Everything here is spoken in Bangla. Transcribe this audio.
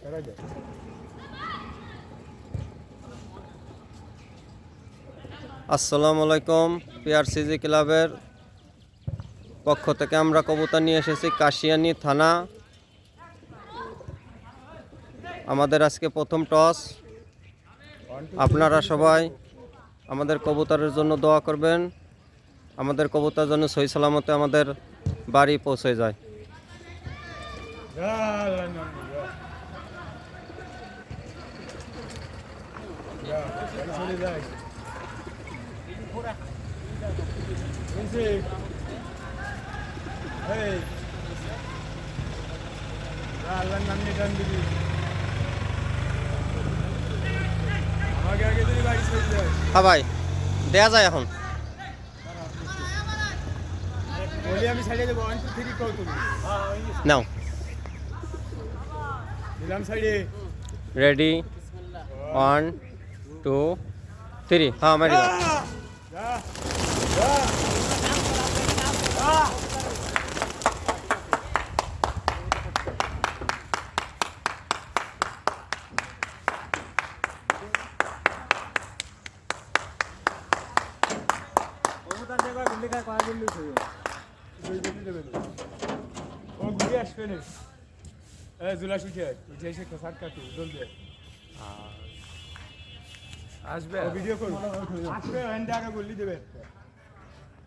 খেলা যায় আসসালামু আলাইকুম পিআরসিজি ক্লাবের পক্ষ থেকে আমরা কবুতর নিয়ে এসেছি কাশিয়ানি থানা। আমাদের আজকে প্রথম টস। আপনারা সবাই আমাদের কবুতরের জন্য দোয়া করবেন। আমাদের কবুতর জন্য সই সালামতে আমাদের বাড়ি পৌঁছে যায় যা আল্লাহর নাম নিয়ে, যা। যা, গাড়ি চলে যায়। শুনছি? এই, যা, আল্লাহর নাম নিয়ে টান দিবি। আমাকে আগে যদি বাড়ি চলে যায় হ্যাঁ ভাই, দেয়া যায় এখন বলি আমি সাইডে দেবো ওয়ান টু থ্রি নাও দিলাম সাইডে রেডি ওয়ান টু থ্রি হ্যাঁ মারি দাও। যা যা দুই গুলি দেবে তো। ও ও ভিডিও করবে আসবে হ্যান্ডে আগে বললি দেবে।